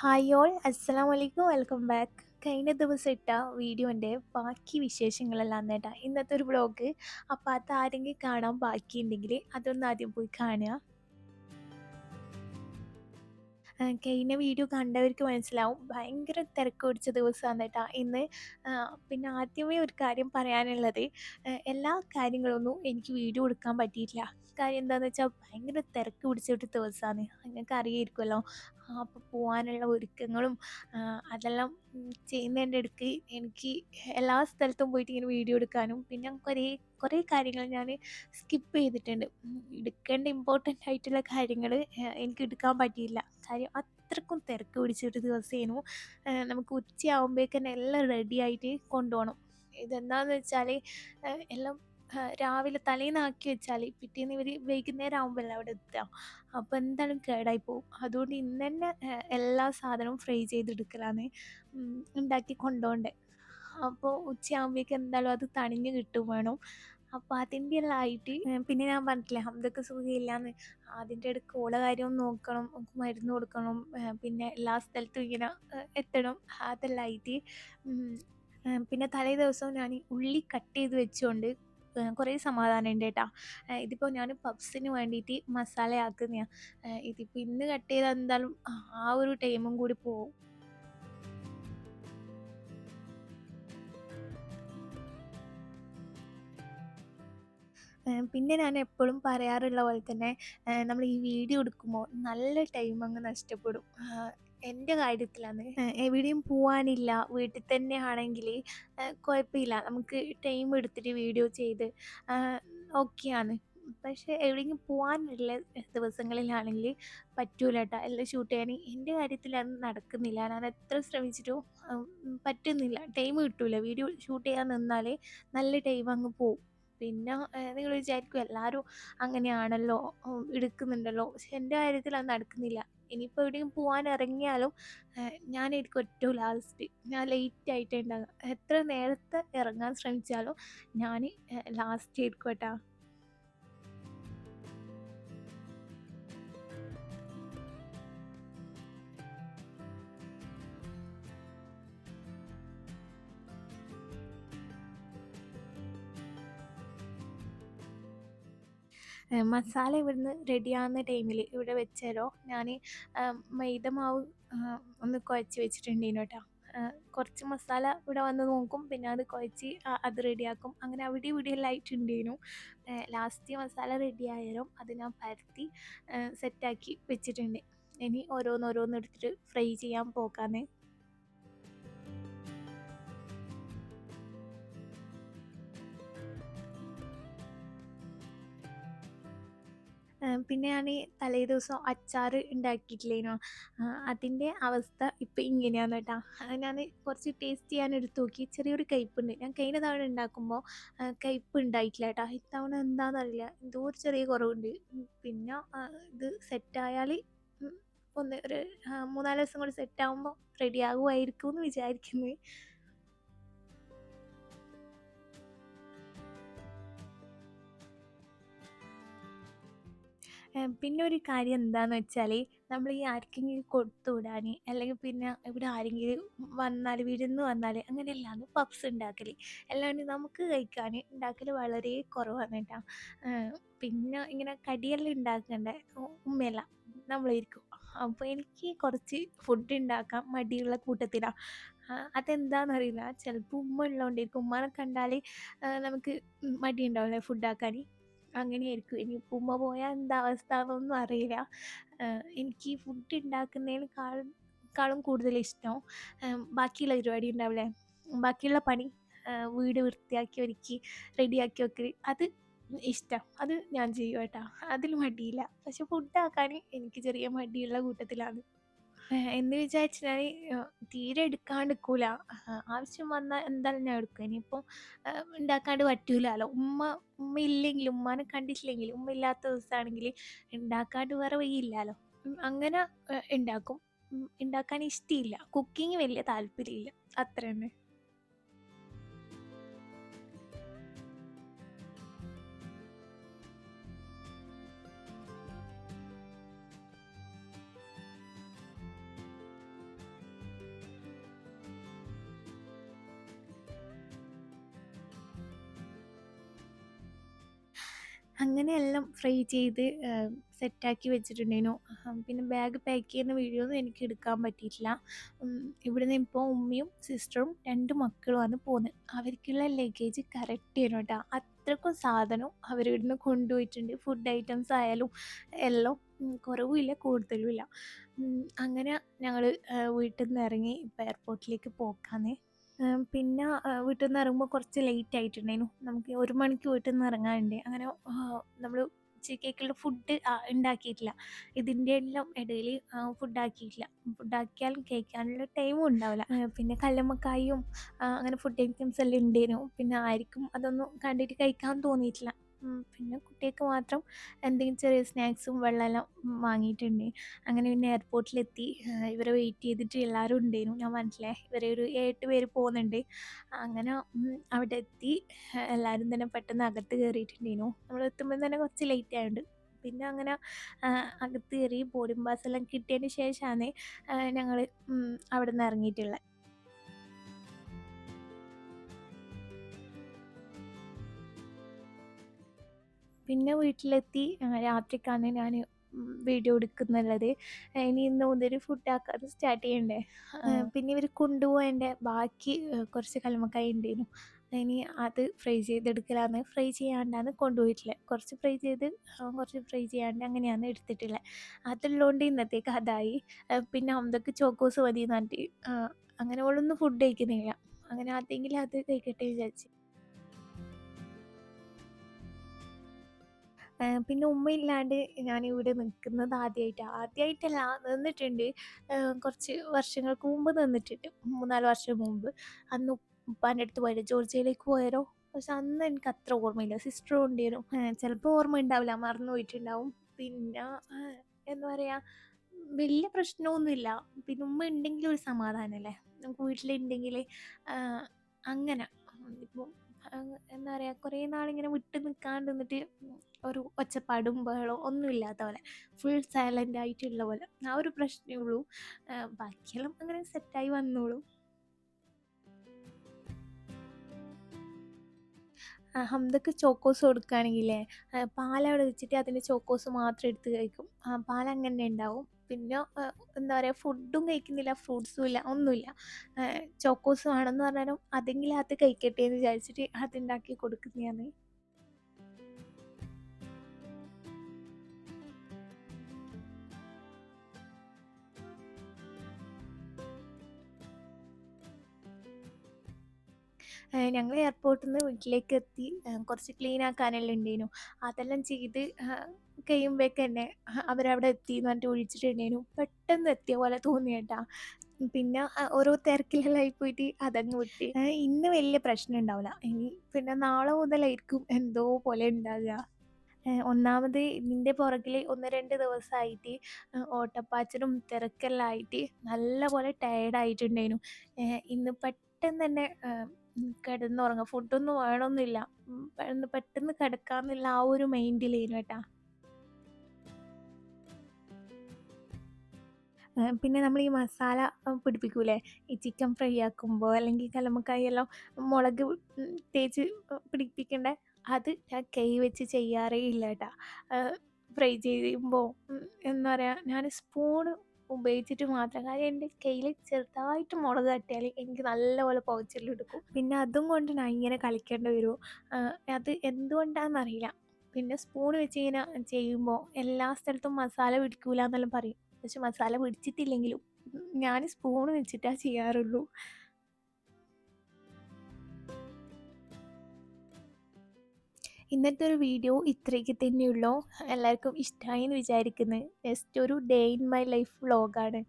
Hi all അസ്സലാം വലൈക്കും welcome back കഴിഞ്ഞ ദിവസം ഇട്ട വീഡിയോന്റെ ബാക്കി വിശേഷങ്ങളെല്ലാം നേട്ടാ. ഇന്നത്തെ ഒരു ബ്ലോഗ് അപ്പോൾ അത് ആരെങ്കിലും കാണാൻ ബാക്കിയുണ്ടെങ്കിൽ അതൊന്ന് ആദ്യം പോയി കാണുക. കഴിഞ്ഞ വീഡിയോ കണ്ടവർക്ക് മനസ്സിലാവും. ഭയങ്കര തിരക്ക് പിടിച്ച ദിവസമാണ് കേട്ടോ ഇന്ന്. പിന്നെ ആദ്യമേ ഒരു കാര്യം പറയാനുള്ളത്. എല്ലാ കാര്യങ്ങളൊന്നും എനിക്ക് വീഡിയോ എടുക്കാൻ പറ്റിയിട്ടില്ല. കാര്യം എന്താണെന്ന് വെച്ചാൽ ഭയങ്കര തിരക്ക് പിടിച്ചിട്ട് ദിവസമാണ്. നിങ്ങൾക്ക് അറിയായിരിക്കുമല്ലോ. അപ്പോൾ പോകാനുള്ള ഒരുക്കങ്ങളും അതെല്ലാം ചെയ്യുന്നതിന്റെ ഇടയ്ക്ക് എനിക്ക് എല്ലാ സ്ഥലത്തും പോയിട്ട് ഇങ്ങനെ വീഡിയോ എടുക്കാനും പിന്നെ കുറേ കുറേ കാര്യങ്ങൾ ഞാൻ സ്കിപ്പ് ചെയ്തിട്ടുണ്ട്. എടുക്കേണ്ട ഇമ്പോർട്ടന്റ് ആയിട്ടുള്ള കാര്യങ്ങൾ എനിക്ക് എടുക്കാൻ പറ്റിയില്ല. കാര്യം അത്രക്കും തിരക്ക് പിടിച്ചൊരു ദിവസമായിരുന്നു നമുക്ക് ഉച്ചയാകുമ്പോഴേക്കന്നെ എല്ലാം റെഡി ആയിട്ട് കൊണ്ടുപോകണം ഇതെന്താണെന്ന് വെച്ചാൽ എല്ലാം രാവിലെ തലേന്നാക്കി വെച്ചാൽ പിറ്റേന്ന് ഇവർ വൈകുന്നേരം ആകുമ്പോഴല്ലേ അവിടെ എത്തുക അപ്പോൾ എന്തായാലും കേടായി പോകും അതുകൊണ്ട് ഇന്ന് തന്നെ എല്ലാ സാധനവും ഫ്രൈ ചെയ്തെടുക്കലാണ് ഉണ്ടാക്കി കൊണ്ടുപോകണ്ടേ അപ്പോൾ ഉച്ചയാകുമ്പോഴേക്കും എന്തായാലും അത് തണിഞ്ഞ് കിട്ടും വേണം. അപ്പോൾ അതിന്റെ എല്ലാം ആയിട്ട് പിന്നെ ഞാൻ പറഞ്ഞിട്ടില്ലേ ഹംദക്ക് സുഖമില്ലാന്ന് അതിന്റെ ഇടയ്ക്ക് ഓള കാര്യം നോക്കണം മരുന്ന് കൊടുക്കണം പിന്നെ എല്ലാ സ്ഥലത്തും ഇങ്ങനെ എത്തണം. അതെല്ലാം ആയിട്ട് പിന്നെ തലേ ദിവസം ഞാൻ ഉള്ളി കട്ട് ചെയ്ത് വെച്ചുകൊണ്ട് കുറെ സമാധാനം ഉണ്ട് കേട്ടോ. ഇതിപ്പോൾ ഞാൻ പബ്സിന് വേണ്ടിയിട്ട് മസാല ആക്കുന്നതാണ് ഇതിപ്പോൾ ഇന്ന് കട്ട് ചെയ്താൽ എന്തായാലും ആ ഒരു ടൈമും കൂടി പോകും പിന്നെ ഞാൻ എപ്പോഴും പറയാറുള്ള പോലെ തന്നെ നമ്മൾ ഈ വീഡിയോ എടുക്കുമ്പോൾ നല്ല ടൈം അങ്ങ് നഷ്ടപ്പെടും. എന്റെ കാര്യത്തിലാണ്. എവിടെയും പോവാനില്ല വീട്ടിൽ തന്നെ ആണെങ്കിൽ കുഴപ്പമില്ല നമുക്ക് ടൈം എടുത്തിട്ട് വീഡിയോ ചെയ്ത് ഓക്കെയാണ് പക്ഷേ എവിടെയെങ്കിലും പോകാനുള്ള ദിവസങ്ങളിലാണെങ്കിൽ പറ്റൂല കേട്ടോ എല്ലാം ഷൂട്ട് ചെയ്യാൻ എന്റെ കാര്യത്തിൽ അത് നടക്കുന്നില്ല. ഞാൻ എത്ര ശ്രമിച്ചിട്ടും പറ്റുന്നില്ല. ടൈം കിട്ടൂല. വീഡിയോ ഷൂട്ട് ചെയ്യാൻ നിന്നാൽ നല്ല ടൈം അങ്ങ് പോവും. പിന്നെ നിങ്ങൾ വിചാരിക്കും എല്ലാവരും അങ്ങനെയാണല്ലോ എടുക്കുന്നുണ്ടല്ലോ. പക്ഷെ എന്റെ കാര്യത്തിൽ അത് നടക്കുന്നില്ല. ഇനിയിപ്പോൾ എവിടെയും പോകാൻ ഇറങ്ങിയാലും ഞാനായിരിക്കും ഏറ്റവും ലാസ്റ്റ്. ഞാൻ ലേറ്റ് ആയിട്ടേ ഉണ്ടാകുക എത്ര നേരത്തെ ഇറങ്ങാൻ ശ്രമിച്ചാലും ഞാൻ ലാസ്റ്റ് ആയിരിക്കും കേട്ടോ. മസാല ഇവിടുന്ന് റെഡിയാകുന്ന ടൈമിൽ ഇവിടെ വെച്ചേരോ? ഞാൻ മൈദ മാവ് ഒന്ന് കുഴച്ച് വെച്ചിട്ടുണ്ടേനു കേട്ടോ കുറച്ച് മസാല ഇവിടെ വന്ന് നോക്കും. പിന്നെ അത് കുഴച്ച് അത് റെഡിയാക്കും. അങ്ങനെ അവിടെ ഇവിടെ എല്ലാം ആയിട്ടുണ്ടേനു. ലാസ്റ്റ് മസാല റെഡി ആയാലും അത് ഞാൻ പരത്തി സെറ്റാക്കി വെച്ചിട്ടുണ്ട്. ഇനി ഓരോന്നോരോന്ന് എടുത്തിട്ട് ഫ്രൈ ചെയ്യാൻ പോക്കാന്ന്. പിന്നെ ഞാൻ തലേ ദിവസം അച്ചാർ ഉണ്ടാക്കിയിട്ടില്ലേനോ അതിന്റെ അവസ്ഥ ഇപ്പം ഇങ്ങനെയാണ് കേട്ടോ ഞാൻ കുറച്ച് ടേസ്റ്റ് ചെയ്യാൻ എടുത്ത് നോക്കി. ചെറിയൊരു കയ്പ്പുണ്ട്. ഞാൻ കഴിഞ്ഞ തവണ ഉണ്ടാക്കുമ്പോൾ കയ്പ്പ് ഉണ്ടായിട്ടില്ല കേട്ടോ ഇത്തവണ എന്താണെന്നറിയില്ല എന്തോ ഒരു ചെറിയ കുറവുണ്ട്. പിന്നെ ഇത് സെറ്റായാൽ ഒന്ന് ഒരു മൂന്നാൽ ദിവസം കൂടി സെറ്റാകുമ്പോൾ റെഡി ആകുമായിരിക്കും എന്ന് വിചാരിക്കുന്നത് പിന്നെ ഒരു കാര്യം എന്താന്ന് വെച്ചാൽ നമ്മൾ ഈ ആർക്കെങ്കിലും കൊടുത്തു വിടാൻ അല്ലെങ്കിൽ പിന്നെ ഇവിടെ ആരെങ്കിലും വന്നാൽ വിരുന്ന് വന്നാൽ അങ്ങനെയല്ലാന്ന് പപ്സ് ഉണ്ടാക്കൽ അല്ലാണ്ട് നമുക്ക് കഴിക്കാൻ ഉണ്ടാക്കൽ വളരെ കുറവാണ് കേട്ടോ. പിന്നെ ഇങ്ങനെ കടിയെല്ലാം ഉണ്ടാക്കണ്ടേ ഉമ്മയല്ല നമ്മളായിരിക്കും. അപ്പോൾ എനിക്ക് കുറച്ച് ഫുഡ് ഉണ്ടാക്കാൻ മടിയുള്ള കൂട്ടത്തിലാണ് അതെന്താണെന്നറിയില്ല ചിലപ്പോൾ ഉമ്മ ഉള്ളതുകൊണ്ടിരിക്കും ഉമ്മനെ കണ്ടാൽ നമുക്ക് മടി ഉണ്ടാവില്ലേ ഫുഡ് ആക്കാൻ അങ്ങനെയായിരിക്കും. ഇനി ഉമ്മ പോയാൽ എന്താ അവസ്ഥ എന്നൊന്നും അറിയില്ല എനിക്ക് ഫുഡ് ഉണ്ടാക്കുന്നതിനേക്കാളും ക്കാളും കൂടുതൽ ഇഷ്ടം ബാക്കിയുള്ള പരിപാടി ഉണ്ടാവില്ലേ? ബാക്കിയുള്ള പണി വീട് വൃത്തിയാക്കി ഒരുക്കി റെഡിയാക്കി വെക്കൽ അത് ഇഷ്ടം. അത് ഞാൻ ചെയ്യും കേട്ടോ അതിൽ മടിയില്ല. പക്ഷെ ഫുഡ് ആക്കാൻ എനിക്ക് ചെറിയ മടിയുള്ള കൂട്ടത്തിലാണ്. എന്ന് വിചാരിച്ച് ഞാൻ തീരെ എടുക്കാണ്ട് നിൽക്കൂല ആവശ്യം വന്നാൽ എന്തായാലും ഞാൻ എടുക്കും. ഇനിയിപ്പോൾ ഉണ്ടാക്കാണ്ട് പറ്റൂലല്ലോ. ഉമ്മ ഉമ്മ ഇല്ലെങ്കിൽ ഉമ്മാനെ കണ്ടിട്ടില്ലെങ്കിൽ ഉമ്മ ഇല്ലാത്ത ദിവസമാണെങ്കിൽ ഉണ്ടാക്കാണ്ട് വേറെ വഴിയില്ലല്ലോ. അങ്ങനെ ഉണ്ടാക്കും. ഉണ്ടാക്കാൻ ഇഷ്ടമില്ല കുക്കിംഗ് വലിയ താല്പര്യമില്ല. അത്ര തന്നെ അങ്ങനെ എല്ലാം ഫ്രൈ ചെയ്ത് സെറ്റാക്കി വെച്ചിട്ടുണ്ടേനു പിന്നെ ബാഗ് പാക്ക് ചെയ്യുന്ന വീഡിയോ ഒന്നും എനിക്ക് എടുക്കാൻ പറ്റിയിട്ടില്ല. ഇവിടുന്ന് ഇപ്പോൾ ഉമ്മയും സിസ്റ്ററും രണ്ട് മക്കളുമാണ് പോകുന്നത്. അവർക്കുള്ള ലഗേജ് കറക്റ്റ് ചെയ്യണം കേട്ടോ. അത്രക്കും സാധനം അവർ ഇവിടുന്ന് കൊണ്ടുപോയിട്ടുണ്ട്. ഫുഡ് ഐറ്റംസ് ആയാലും എല്ലാം കുറവുമില്ല കൂടുതലുമില്ല. അങ്ങനെ ഞങ്ങൾ വീട്ടിൽ നിന്ന് ഇറങ്ങി ഇപ്പോൾ എയർപോർട്ടിലേക്ക് പോക്കാന്നേ പിന്നെ വീട്ടിൽ നിന്ന് ഇറങ്ങുമ്പോൾ കുറച്ച് ലേറ്റ് ആയിട്ടുണ്ടായിരുന്നു നമുക്ക് ഒരു മണിക്ക് വീട്ടിൽ നിന്ന് ഇറങ്ങാനുണ്ട് അങ്ങനെ നമ്മൾ ഉച്ചക്കേക്കുള്ള ഫുഡ് ഉണ്ടാക്കിയിട്ടില്ല ഇതിന്റെ എല്ലാം ഇടയിൽ ഫുഡ് ആക്കിയിട്ടില്ല. ഫുഡ് ആക്കിയാലും കഴിക്കാനുള്ള ടൈമും ഉണ്ടാവില്ല. പിന്നെ കല്ലുമ്മക്കായും അങ്ങനെ ഫുഡ് ഐറ്റംസ് എല്ലാം ഉണ്ടായിരുന്നു പിന്നെ ആർക്കും അതൊന്നും കണ്ടിട്ട് കഴിക്കാൻ തോന്നിയിട്ടില്ല. പിന്നെ കുട്ടിയൊക്കെ മാത്രം എന്തെങ്കിലും ചെറിയ സ്നാക്സും വെള്ളമെല്ലാം വാങ്ങിയിട്ടുണ്ട്. അങ്ങനെ പിന്നെ എയർപോർട്ടിലെത്തി. ഇവരെ വെയിറ്റ് ചെയ്തിട്ട് എല്ലാവരും ഉണ്ടായിരുന്നു ഞാൻ മനസ്സിലായി ഇവരെ ഒരു എട്ട് പേര് പോകുന്നുണ്ട്. അങ്ങനെ അവിടെ എത്തി. എല്ലാവരും തന്നെ പെട്ടെന്ന് അകത്ത് കയറിയിട്ടുണ്ടായിരുന്നു നമ്മൾ എത്തുമ്പോൾ തന്നെ കുറച്ച് ലേറ്റ് ആയതുകൊണ്ട് പിന്നെ അങ്ങനെ അകത്ത് കയറി ബോർഡിംഗ് പാസ് എല്ലാം കിട്ടിയതിന് ശേഷമാണ് ഞങ്ങൾ അവിടെ നിന്ന് ഇറങ്ങിയിട്ടുള്ളത് പിന്നെ വീട്ടിലെത്തി രാത്രിക്കാണ് ഞാൻ വീഡിയോ എടുക്കുന്നുള്ളത്. ഇനി ഇന്ന് മുതൽ ഫുഡ് ആക്കാതെ സ്റ്റാർട്ട് ചെയ്യണ്ടേ? പിന്നെ ഇവർ കൊണ്ടുപോയതിന്റെ ബാക്കി കുറച്ച് കലമക്കായി ഉണ്ടായിരുന്നു ഇനി അത് ഫ്രൈ ചെയ്തെടുക്കലാന്ന്. ഫ്രൈ ചെയ്യാണ്ടാണ് കൊണ്ടുപോയിട്ടുള്ളത് കുറച്ച് ഫ്രൈ ചെയ്ത് കുറച്ച് ഫ്രൈ ചെയ്യാണ്ട് അങ്ങനെയാണ് എടുത്തിട്ടുള്ളത് അതുള്ളതുകൊണ്ട് ഇന്നത്തേക്ക് അതായി. പിന്നെ അമ്മയ്ക്ക് ചോക്കോസ് മതി എന്നിട്ട് അങ്ങനെ ഓളൊന്നും ഫുഡ് കഴിക്കുന്നില്ല. അങ്ങനെ അതെങ്കിലും അത് കഴിക്കട്ടെ വിചാരിച്ച്. പിന്നെ ഉമ്മയില്ലാണ്ട് ഇവിടെ നിൽക്കുന്നത് ആദ്യമായിട്ടാണ് ആദ്യമായിട്ടല്ല നിന്നിട്ടുണ്ട്. കുറച്ച് വർഷങ്ങൾക്ക് മുമ്പ് നിന്നിട്ടുണ്ട്. മൂന്നാൽ വർഷം മുമ്പ്. അന്ന് ഉപ്പാന്റെ അടുത്ത് പോയത്. ജോർജിയയിലേക്ക് പോയാലോ പക്ഷെ അന്ന് എനിക്ക് അത്ര ഓർമ്മയില്ല. സിസ്റ്ററും ഉണ്ടായിരുന്നു ചിലപ്പോൾ ഓർമ്മ ഉണ്ടാവില്ല. മറന്നു പോയിട്ടുണ്ടാവും. പിന്നെ എന്താ പറയുക വലിയ പ്രശ്നമൊന്നുമില്ല. പിന്നെ ഉമ്മ ഉണ്ടെങ്കിൽ ഒരു സമാധാനമല്ലേ നമുക്ക് വീട്ടിലുണ്ടെങ്കിൽ അങ്ങനെ. ഇപ്പോൾ എന്താ പറയുക കുറേ നാളിങ്ങനെ വിട്ട് നിൽക്കാണ്ട് നിന്നിട്ട് ഒരു ഒച്ചപ്പാടും ബഹളവും ഒന്നും ഇല്ലാത്ത പോലെ ഫുൾ സൈലന്റ് ആയിട്ടുള്ള പോലെ ആ ഒരു പ്രശ്നമേ ഉള്ളൂ. ബാക്കിയെല്ലാം അങ്ങനെ സെറ്റായി വന്നോളൂ. ഹംദക്ക് ചോക്കോസ് കൊടുക്കുകയാണെങ്കിലേ പാലവിടെ വെച്ചിട്ട് അതിന്റെ ചോക്കോസ് മാത്രം എടുത്ത് കഴിക്കും. പാൽ അങ്ങനെ ഉണ്ടാവും. പിന്നെ എന്താ പറയുക ഫുഡും കഴിക്കുന്നില്ല ഫ്രൂട്ട്സും ഇല്ല ഒന്നുമില്ല. ചോക്കോസ് വേണമെന്ന് പറഞ്ഞാലും അതെങ്കിലും അത് കഴിക്കട്ടെ എന്ന് വിചാരിച്ചിട്ട് അതുണ്ടാക്കി കൊടുക്കുന്നതാണ്. ഞങ്ങൾ എയർപോർട്ടിൽ നിന്ന് വീട്ടിലേക്ക് എത്തി. കുറച്ച് ക്ലീൻ ആക്കാനെല്ലാം ഉണ്ടായിരുന്നു. അതെല്ലാം ചെയ്ത് കഴിയുമ്പോഴേക്ക് തന്നെ അവരവിടെ എത്തി എന്ന് പറഞ്ഞിട്ട് വിളിച്ചിട്ടുണ്ടായിരുന്നു. പെട്ടെന്ന് എത്തിയ പോലെ തോന്നി കേട്ടാ. പിന്നെ ഓരോ തിരക്കിലെല്ലാം പോയിട്ട് അതങ്ങ് വിട്ടി. ഇന്ന് വലിയ പ്രശ്നം ഉണ്ടാവില്ല ഇനി പിന്നെ നാളെ മുതലായിരിക്കും എന്തോ പോലെ ഉണ്ടാകുക ഒന്നാമത് ഇതിന്റെ പുറകിൽ ഒന്ന് രണ്ട് ദിവസമായിട്ട് ഓട്ടപ്പാച്ചിലും നല്ല പോലെ ടയേർഡായിട്ടുണ്ടായിരുന്നു ഇന്ന് പെട്ടെന്ന് തന്നെ കിടന്നുറങ്ങുക ഫുഡൊന്നും വേണമെന്നില്ല പെട്ടെന്ന് കിടക്കാമെന്നുള്ള ആ ഒരു മൈൻഡിലായിരുന്നു കേട്ടാ. പിന്നെ നമ്മൾ ഈ മസാല പിടിപ്പിക്കൂലേ? ഈ ചിക്കൻ ഫ്രൈ ആക്കുമ്പോൾ അല്ലെങ്കിൽ കലമക്കായെല്ലാം മുളക് തേച്ച് പിടിപ്പിക്കേണ്ട? അത് ഞാൻ കൈ വെച്ച് ചെയ്യാറേ ഇല്ല കേട്ടാ ഫ്രൈ ചെയ്യുമ്പോൾ എന്താ പറയുക ഞാൻ സ്പൂണ് ഉപയോഗിച്ചിട്ട് മാത്രം കാര്യം എന്റെ കയ്യിൽ ചെറുതായിട്ട് മുളക് തട്ടിയാൽ എനിക്ക് നല്ലപോലെ പുകച്ചിലെടുക്കും പിന്നെ അതും കൊണ്ട് ഞാൻ ഇങ്ങനെ കളിക്കേണ്ടി വരുമോ അത് എന്തുകൊണ്ടാണെന്നറിയില്ല പിന്നെ സ്പൂൺ വെച്ച് ഇങ്ങനെ ചെയ്യുമ്പോൾ എല്ലാ സ്ഥലത്തും മസാല പിടിക്കൂല എന്നെല്ലാം പറയും. പക്ഷെ മസാല പിടിച്ചിട്ടില്ലെങ്കിലും ഞാൻ സ്പൂൺ വെച്ചിട്ടാ ചെയ്യാറുള്ളൂ. ഇന്നത്തെ ഒരു വീഡിയോ ഇത്രയ്ക്ക് തന്നെയുള്ളൂ. എല്ലാവർക്കും ഇഷ്ടമായി എന്ന് വിചാരിക്കുന്നത് നെക്സ്റ്റ് ഒരു ഡേ ഇൻ മൈ ലൈഫ് വ്ളോഗാണ്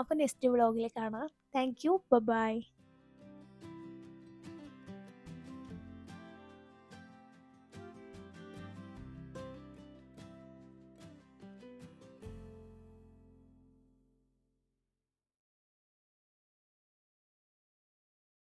അപ്പോൾ നെക്സ്റ്റ് വ്ളോഗിൽ കാണാം. Thank you by